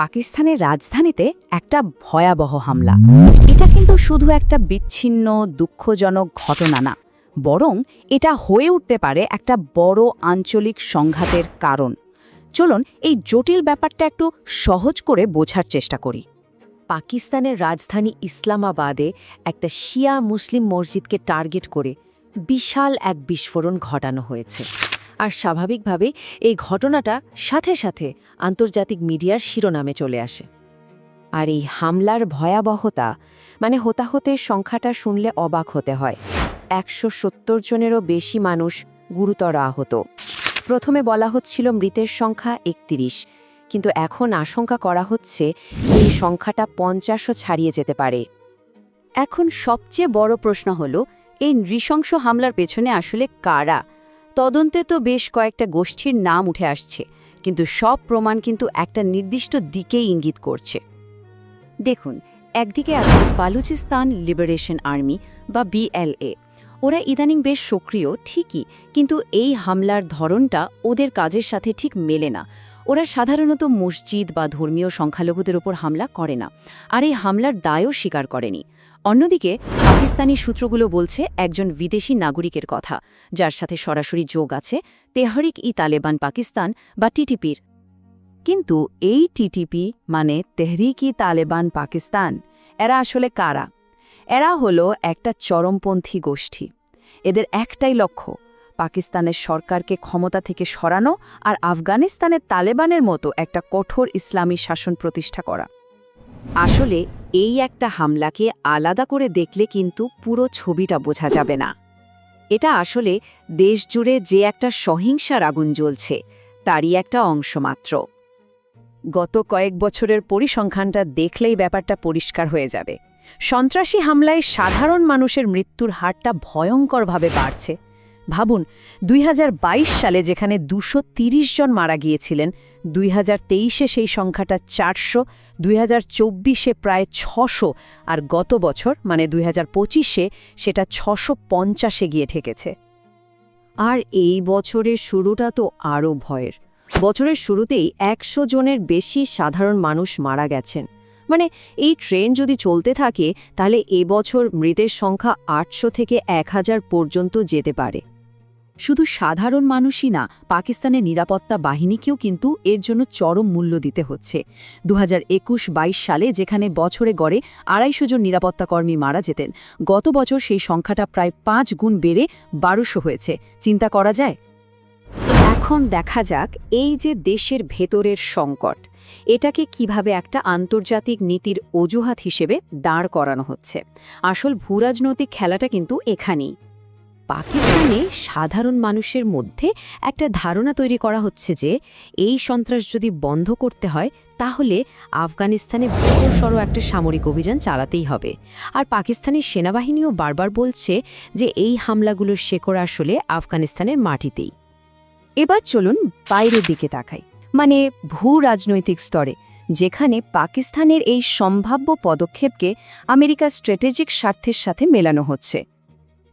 পাকিস্তানের রাজধানীতে একটা ভয়াবহ হামলা। এটা কিন্তু শুধু একটা বিচ্ছিন্ন, দুঃখজনক ঘটনা না, বরং এটা হয়ে উঠতে পারে একটা বড় আঞ্চলিক সংঘাতের কারণ। চলুন এই জটিল ব্যাপারটা একটু সহজ করে বোঝার চেষ্টা করি। পাকিস্তানের রাজধানী ইসলামাবাদে একটা শিয়া মুসলিম মসজিদকে টার্গেট করে বিশাল এক বিস্ফোরণ ঘটানো হয়েছে। আর স্বাভাবিকভাবে এই ঘটনাটা সাথে সাথে আন্তর্জাতিক মিডিয়ার শিরোনামে চলে আসে। আর এই হামলার ভয়াবহতা মানে হতাহতের সংখ্যাটা শুনলে অবাক হতে হয়। একশো সত্তর জনেরও বেশি মানুষ গুরুতর আহত। প্রথমে বলা হচ্ছিল মৃতের সংখ্যা একত্রিশ, কিন্তু এখন আশঙ্কা করা হচ্ছে যে সংখ্যাটা পঞ্চাশও ছাড়িয়ে যেতে পারে। এখন সবচেয়ে বড় প্রশ্ন হলো, এই নৃশংস হামলার পেছনে আসলে কারা? তদন্তে তো বেশ কয়েকটা গোষ্ঠীর নাম উঠে আসছে, কিন্তু সব প্রমাণ কিন্তু একটা নির্দিষ্ট দিকেই ইঙ্গিত করছে। দেখুন, একদিকে আছে বালুচিস্তান লিবারেশন আর্মি বা বিএলএ। ওরা ইদানিং বেশ সক্রিয়, ঠিকই, কিন্তু এই হামলার ধরনটা ওদের কাজের সাথে ঠিক মেলে না। ওরা সাধারণত মসজিদ বা ধর্মীয় সংখ্যালঘুদের ওপর হামলা করে না, আর এই হামলার দায়ও স্বীকার করেনি। অন্যদিকে, পাকিস্তানি সূত্রগুলো বলছে একজন বিদেশি নাগরিকের কথা, যার সাথে সরাসরি যোগ আছে তেহরিক ই তালেবান পাকিস্তান বা টিটিপির। কিন্তু এই টিটিপি মানে তেহরিক ই তালেবান পাকিস্তান, এরা আসলে কারা? এরা হলো একটা চরমপন্থী গোষ্ঠী। এদের একটাই লক্ষ্য পাকিস্তানের সরকারকে ক্ষমতা থেকে সরানো আর আফগানিস্তানের তালেবানের মতো একটা কঠোর ইসলামী শাসন প্রতিষ্ঠা করা। আসলে এই একটা হামলাকে আলাদা করে দেখলে কিন্তু পুরো ছবিটা বোঝা যাবে না। এটা আসলে দেশজুড়ে যে একটা সহিংসার আগুন জ্বলছে, তারই একটা অংশ মাত্র। গত কয়েক বছরের পরিসংখ্যানটা দেখলেই ব্যাপারটা পরিষ্কার হয়ে যাবে। সন্ত্রাসী হামলায় সাধারণ মানুষের মৃত্যুর হারটা ভয়ঙ্করভাবে বাড়ছে। ভাবুন, দুই হাজার বাইশ সালে যেখানে দুশো জন মারা গিয়েছিলেন, দুই তেইশে সেই সংখ্যাটা চারশো, দুই প্রায় ছশো, আর গত বছর মানে দুই পঁচিশে, সেটা ছশো পঞ্চাশে গিয়ে ঠেকেছে। আর এই বছরের শুরুটা তো আরও ভয়ের। বছরের শুরুতেই একশো জনের বেশি সাধারণ মানুষ মারা গেছেন। মানে এই ট্রেন যদি চলতে থাকে, তাহলে এবছর মৃতের সংখ্যা আটশো থেকে এক হাজার পর্যন্ত যেতে পারে। শুধু সাধারণ মানুষই না, পাকিস্তানের নিরাপত্তা বাহিনীকেও কিন্তু এর জন্য চরম মূল্য দিতে হচ্ছে। দু হাজার সালে যেখানে বছরে গড়ে আড়াইশো জন নিরাপত্তাকর্মী মারা যেতেন, গত বছর সেই সংখ্যাটা প্রায় পাঁচ গুণ বেড়ে বারোশো হয়েছে। চিন্তা করা যায়? এখন দেখা যাক এই যে দেশের ভেতরের সংকট, এটাকে কীভাবে একটা আন্তর্জাতিক নীতির অজুহাত হিসেবে দাঁড় করানো হচ্ছে। আসল ভূরাজনৈতিক খেলাটা কিন্তু এখানেই। পাকিস্তানে সাধারণ মানুষের মধ্যে একটা ধারণা তৈরি করা হচ্ছে যে এই সন্ত্রাস যদি বন্ধ করতে হয়, তাহলে আফগানিস্তানে বড়সড় একটা সামরিক অভিযান চালাতেই হবে। আর পাকিস্তানের সেনাবাহিনীও বারবার বলছে যে এই হামলাগুলোর শেকড় আসলে আফগানিস্তানের মাটিতেই। এবার চলুন বাইরের দিকে তাকাই। মানে ভূ রাজনৈতিক স্তরে, যেখানে পাকিস্তানের এই সম্ভাব্য পদক্ষেপকে আমেরিকার স্ট্র্যাটেজিক স্বার্থের সাথে মেলানো হচ্ছে।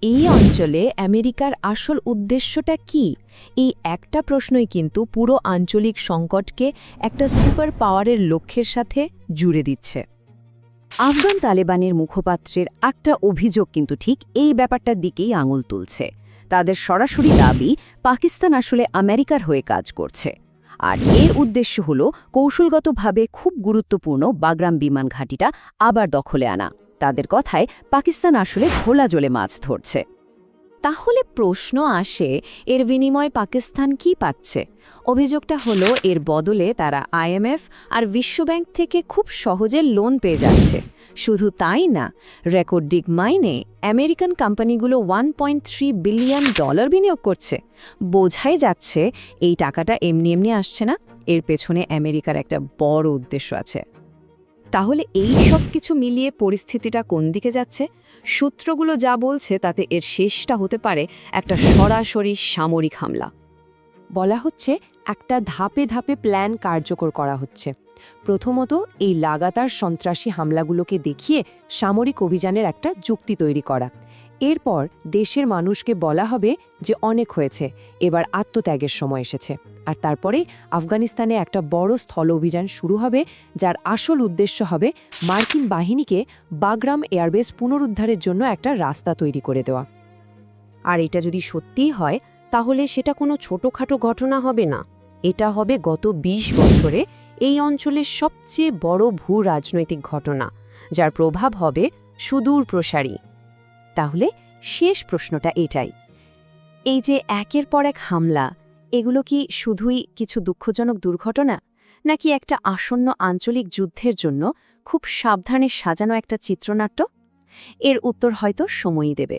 এই অঞ্চলে আমেরিকার আসল উদ্দেশ্যটা কি? এই একটা প্রশ্নই কিন্তু পুরো আঞ্চলিক সংকটকে একটা সুপার পাওয়ারের লক্ষ্যের সাথে জুড়ে দিচ্ছে। আফগান তালেবানের মুখপাত্রের একটা অভিযোগ কিন্তু ঠিক এই ব্যাপারটার দিকেই আঙুল তুলছে। তাদের সরাসরি দাবি, পাকিস্তান আসলে আমেরিকার হয়ে কাজ করছে। আর এর উদ্দেশ্য হল কৌশলগতভাবে খুব গুরুত্বপূর্ণ বাগরাম বিমান ঘাঁটিটা আবার দখলে আনা। তাদের কথায় পাকিস্তান আসলে খোলা জলে মাছ ধরছে। তাহলে প্রশ্ন আসে, এর বিনিময়ে পাকিস্তান কি পাচ্ছে? অভিযোগটা হলো, এর বদলে তারা আইএমএফ আর বিশ্বব্যাংক থেকে খুব সহজে লোন পেয়ে যাচ্ছে। শুধু তাই না রেকর্ডিক মাইনে আমেরিকান কোম্পানিগুলো one point three billion dollar বিনিয়োগ করছে। বোঝাই যাচ্ছে, এই টাকাটা এমনি এমনি আসছে না। এর পেছনে আমেরিকার একটা বড় উদ্দেশ্য আছে। তাহলে এই সব কিছু মিলিয়ে পরিস্থিতিটা কোন দিকে যাচ্ছে? সূত্রগুলো যা বলছে তাতে এর শেষটা হতে পারে একটা সরাসরি সামরিক হামলা। বলা হচ্ছে একটা ধাপে ধাপে প্ল্যান কার্যকর করা হচ্ছে। প্রথমত এই লাগাতার সন্ত্রাসী হামলাগুলোকে দেখিয়ে সামরিক অভিযানের একটা যুক্তি তৈরি করা। এরপর দেশের মানুষকে বলা হবে যে অনেক হয়েছে, এবার আত্মত্যাগের সময় এসেছে। আর তারপরে আফগানিস্তানে একটা বড় স্থল অভিযান শুরু হবে, যার আসল উদ্দেশ্য হবে মার্কিন বাহিনীকে বাগরাম এয়ারবেস পুনরুদ্ধারের জন্য একটা রাস্তা তৈরি করে দেওয়া। আর এটা যদি সত্যিই হয়, তাহলে সেটা কোনো ছোটোখাটো ঘটনা হবে না। এটা হবে গত ২০ বছরে এই অঞ্চলের সবচেয়ে বড় ভূ রাজনৈতিক ঘটনা, যার প্রভাব হবে সুদূর প্রসারী তাহলে শেষ প্রশ্নটা এটাই। এই যে একের পর এক হামলা, এগুলো কি শুধুই কিছু দুঃখজনক দুর্ঘটনা? নাকি একটা আসন্ন আঞ্চলিক যুদ্ধের জন্য খুব সাবধানে সাজানো একটা চিত্রনাট্য? এর উত্তর হয়তো সময়ই দেবে।